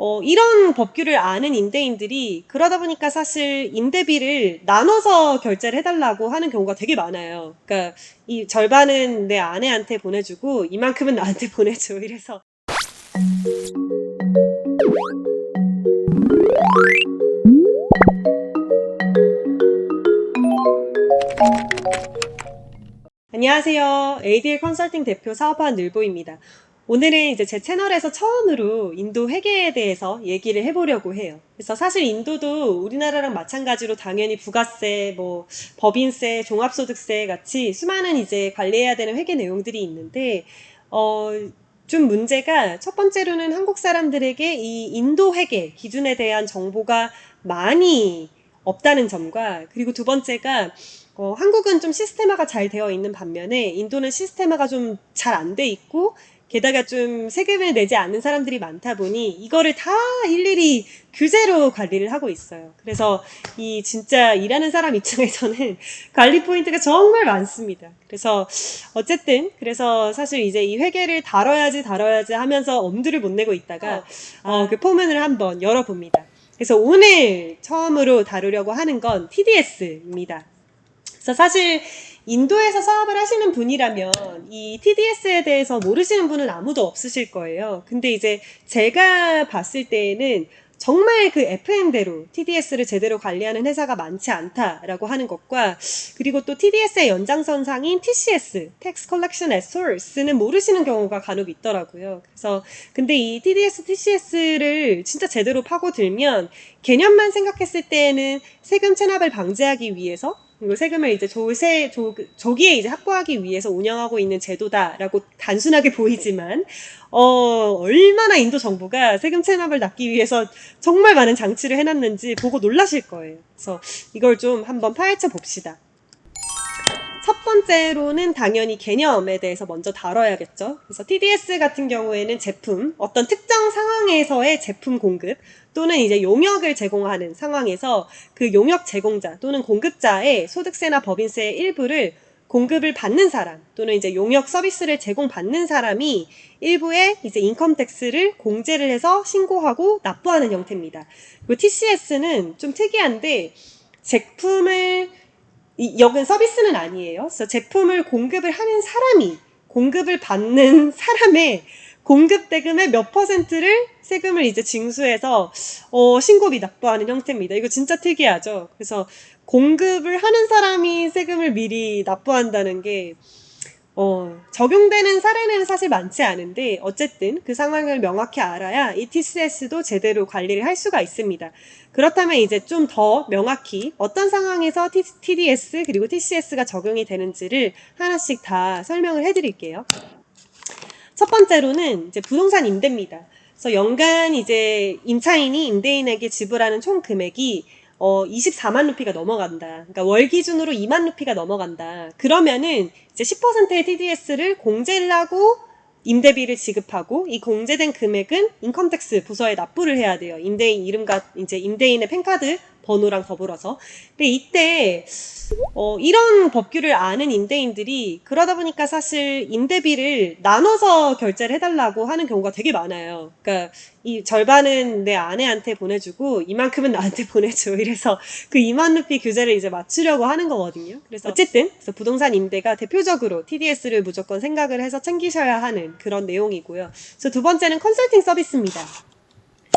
어, 이런 법규를 아는 임대인들이 그러다 보니까 사실 임대비를 나눠서 결제를 해달라고 하는 경우가 되게 많아요. 그러니까 이 절반은 내 아내한테 보내주고 이만큼은 나한테 보내줘. 이래서 안녕하세요. ADL 컨설팅 대표 사업화 늘보입니다. 오늘은 이제 제 채널에서 처음으로 인도 회계에 대해서 얘기를 해보려고 해요. 그래서 사실 인도도 우리나라랑 마찬가지로 당연히 부가세, 뭐 법인세, 종합소득세 같이 수많은 이제 관리해야 되는 회계 내용들이 있는데 어, 좀 문제가 첫 번째로는 한국 사람들에게 이 인도 회계 기준에 대한 정보가 많이 없다는 점과 그리고 두 번째가 어, 한국은 좀 시스테마가 잘 되어 있는 반면에 인도는 시스테마가 좀 잘 안 돼 있고 게다가 좀 세금을 내지 않는 사람들이 많다 보니 이거를 다 일일이 규제로 관리를 하고 있어요. 그래서 이 진짜 일하는 사람 입장에서는 관리 포인트가 정말 많습니다. 그래서 어쨌든 그래서 사실 이제 이 회계를 다뤄야지 다뤄야지 하면서 엄두를 못 내고 있다가 어, 그 포문을 한번 열어봅니다. 그래서 오늘 처음으로 다루려고 하는 건 TDS입니다. 그래서 사실 인도에서 사업을 하시는 분이라면 이 TDS에 대해서 모르시는 분은 아무도 없으실 거예요. 근데 이제 제가 봤을 때에는 정말 그 FM대로 TDS를 제대로 관리하는 회사가 많지 않다라고 하는 것과 그리고 또 TDS의 연장선상인 TCS, Tax Collection as Source는 모르시는 경우가 간혹 있더라고요. 그래서 근데 이 TDS, TCS를 진짜 제대로 파고들면 개념만 생각했을 때에는 세금 체납을 방지하기 위해서 그리고 세금을 이제 조세 조, 조기에 이제 확보하기 위해서 운영하고 있는 제도다라고 단순하게 보이지만 어 얼마나 인도 정부가 세금 체납을 막기 위해서 정말 많은 장치를 해놨는지 보고 놀라실 거예요. 그래서 이걸 좀 한번 파헤쳐 봅시다. 첫 번째로는 당연히 개념에 대해서 먼저 다뤄야겠죠. 그래서 TDS 같은 경우에는 제품, 어떤 특정 상황에서의 제품 공급 또는 이제 용역을 제공하는 상황에서 그 용역 제공자 또는 공급자의 소득세나 법인세의 일부를 공급을 받는 사람 또는 이제 용역 서비스를 제공받는 사람이 일부의 이제 인컴텍스를 공제를 해서 신고하고 납부하는 형태입니다. 그리고 TCS는 좀 특이한데 제품을 이, 여긴 서비스는 아니에요. 그래서 제품을 공급을 하는 사람이 공급을 받는 사람의 공급 대금의 몇 퍼센트를 세금을 이제 징수해서 어, 신고비 납부하는 형태입니다. 이거 진짜 특이하죠. 그래서 공급을 하는 사람이 세금을 미리 납부한다는 게 어, 적용되는 사례는 사실 많지 않은데 어쨌든 그 상황을 명확히 알아야 이 TCS도 제대로 관리를 할 수가 있습니다. 그렇다면 이제 좀 더 명확히 어떤 상황에서 TDS 그리고 TCS가 적용이 되는지를 하나씩 다 설명을 해드릴게요. 첫 번째로는 이제 부동산 임대입니다. 그래서 연간 이제 임차인이 임대인에게 지불하는 총 금액이 어 24만 루피가 넘어간다. 그러니까 월 기준으로 2만 루피가 넘어간다. 그러면은 이제 10%의 TDS를 공제를 하고 임대비를 지급하고 이 공제된 금액은 인컴텍스 부서에 납부를 해야 돼요. 임대인 이름과 이제 임대인의 펜카드 번호랑 더불어서. 근데 이때 어, 이런 법규를 아는 임대인들이 그러다 보니까 사실 임대비를 나눠서 결제를 해달라고 하는 경우가 되게 많아요. 그러니까 이 절반은 내 아내한테 보내주고 이만큼은 나한테 보내줘. 이래서 그 2만 루피 규제를 이제 맞추려고 하는 거거든요. 그래서 어쨌든 그래서 부동산 임대가 대표적으로 TDS를 무조건 생각을 해서 챙기셔야 하는 그런 내용이고요. 그래서 두 번째는 컨설팅 서비스입니다.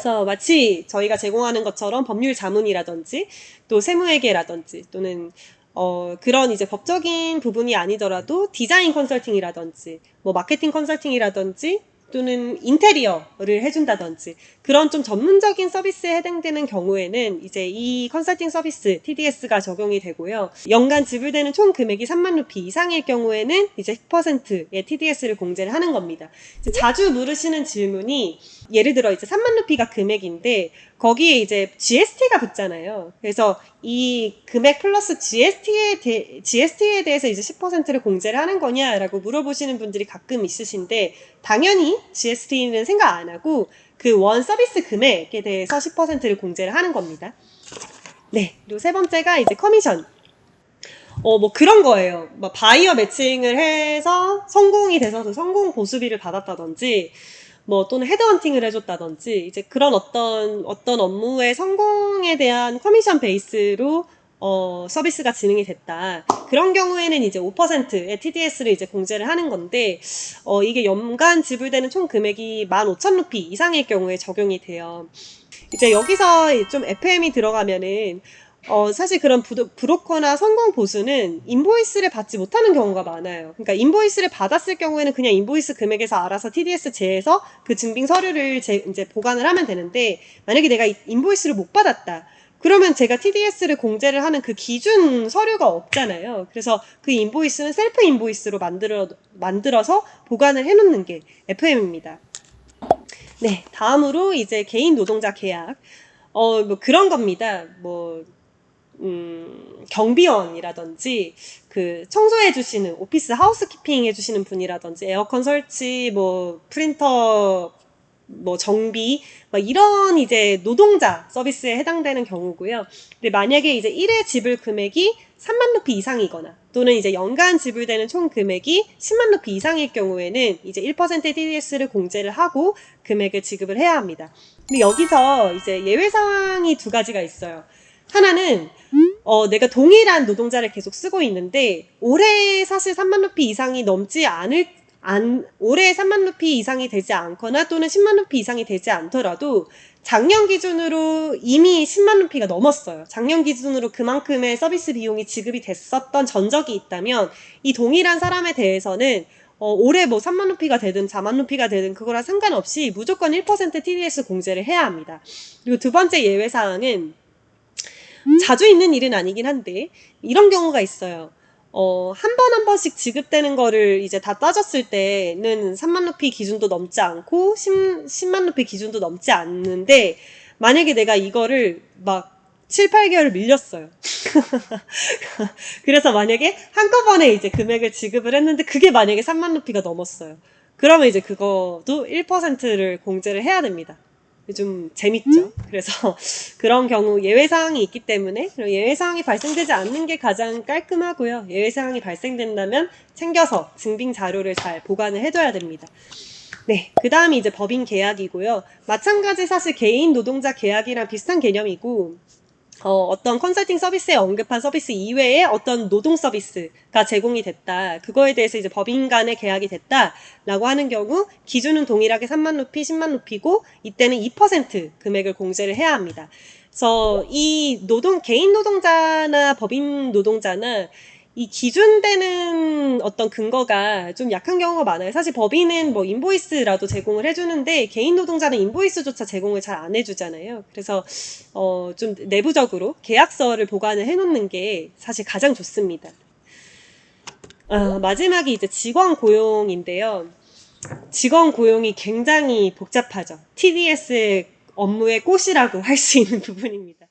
그래서 마치 저희가 제공하는 것처럼 법률 자문이라든지 또 세무회계라든지 또는 어, 그런 이제 법적인 부분이 아니더라도 디자인 컨설팅이라든지 뭐 마케팅 컨설팅이라든지 또는 인테리어를 해준다든지 그런 좀 전문적인 서비스에 해당되는 경우에는 이제 이 컨설팅 서비스 TDS가 적용이 되고요. 연간 지불되는 총 금액이 3만 루피 이상일 경우에는 이제 10%의 TDS를 공제를 하는 겁니다. 자주 물으시는 질문이 예를 들어 이제 3만 루피가 금액인데 거기에 이제 GST가 붙잖아요. 그래서 이 금액 플러스 GST에, 대, GST에 대해서 이제 10%를 공제를 하는 거냐라고 물어보시는 분들이 가끔 있으신데 당연히 GST는 생각 안 하고 그 원 서비스 금액에 대해서 10%를 공제를 하는 겁니다. 네. 그리고 세 번째가 이제 커미션. 어, 뭐 그런 거예요. 뭐 바이어 매칭을 해서 성공이 돼서 그 성공 보수비를 받았다든지 뭐 또는 헤드헌팅을 해줬다든지 이제 그런 어떤 어떤 업무의 성공에 대한 커미션 베이스로 어, 서비스가 진행이 됐다. 그런 경우에는 이제 5%의 TDS를 이제 공제를 하는 건데, 어, 이게 연간 지불되는 총 금액이 15,000루피 이상일 경우에 적용이 돼요. 이제 여기서 좀 FM이 들어가면은, 어, 사실 그런 부, 브로커나 성공 보수는 인보이스를 받지 못하는 경우가 많아요. 그러니까 인보이스를 받았을 경우에는 그냥 인보이스 금액에서 알아서 TDS 제해서 그 증빙 서류를 제, 이제 보관을 하면 되는데, 만약에 내가 이- 인보이스를 못 받았다. 그러면 제가 TDS를 공제를 하는 그 기준 서류가 없잖아요. 그래서 그 인보이스는 셀프 인보이스로 만들어, 만들어서 보관을 해놓는 게 FM입니다. 네, 다음으로 이제 개인 노동자 계약. 어, 뭐 그런 겁니다. 뭐, 음, 경비원이라든지, 그, 청소해주시는, 오피스 하우스키핑 해주시는 분이라든지, 에어컨 설치, 뭐, 프린터, 뭐, 정비, 막 이런 이제 노동자 서비스에 해당되는 경우고요. 근데 만약에 이제 1회 지불 금액이 3만 루피 이상이거나 또는 이제 연간 지불되는 총 금액이 10만 루피 이상일 경우에는 이제 1% TDS를 공제를 하고 금액을 지급을 해야 합니다. 근데 여기서 이제 예외 사항이 두 가지가 있어요. 하나는 어, 내가 동일한 노동자를 계속 쓰고 있는데 올해 사실 3만 루피 이상이 넘지 않을 안 올해 3만 루피 이상이 되지 않거나 또는 10만 루피 이상이 되지 않더라도 작년 기준으로 이미 10만 루피가 넘었어요. 작년 기준으로 그만큼의 서비스 비용이 지급이 됐었던 전적이 있다면 이 동일한 사람에 대해서는 어, 올해 뭐 3만 루피가 되든 4만 루피가 되든 그거랑 상관없이 무조건 1% TDS 공제를 해야 합니다. 그리고 두 번째 예외 사항은 자주 있는 일은 아니긴 한데 이런 경우가 있어요. 어, 한 번 한 번씩 지급되는 거를 이제 다 따졌을 때는 3만 루피 기준도 넘지 않고 10, 10 만 루피 기준도 넘지 않는데 만약에 내가 이거를 막 7, 8개월 밀렸어요. 그래서 만약에 한꺼번에 이제 금액을 지급을 했는데 그게 만약에 3만 루피가 넘었어요. 그러면 이제 그거도 1%를 공제를 해야 됩니다. 좀 재밌죠. 그래서 그런 경우 예외 사항이 있기 때문에 그런 예외 사항이 발생되지 않는 게 가장 깔끔하고요. 예외 사항이 발생된다면 챙겨서 증빙 자료를 잘 보관을 해둬야 됩니다. 네, 그 다음이 이제 법인 계약이고요. 마찬가지 사실 개인 노동자 계약이랑 비슷한 개념이고, 어, 어떤 컨설팅 서비스에 언급한 서비스 이외에 어떤 노동 서비스가 제공이 됐다. 그거에 대해서 이제 법인 간의 계약이 됐다라고 하는 경우 기준은 동일하게 3만 루피, 10만 루피고 이때는 2% 금액을 공제를 해야 합니다. 그래서 이 노동 개인 노동자나 법인 노동자나 이 기준되는 어떤 근거가 좀 약한 경우가 많아요. 사실 법인은 뭐 인보이스라도 제공을 해주는데 개인 노동자는 인보이스조차 제공을 잘 안 해주잖아요. 그래서 어, 좀 내부적으로 계약서를 보관을 해놓는 게 사실 가장 좋습니다. 아, 마지막이 이제 직원 고용인데요. 직원 고용이 굉장히 복잡하죠. TDS 업무의 꽃이라고 할 수 있는 부분입니다.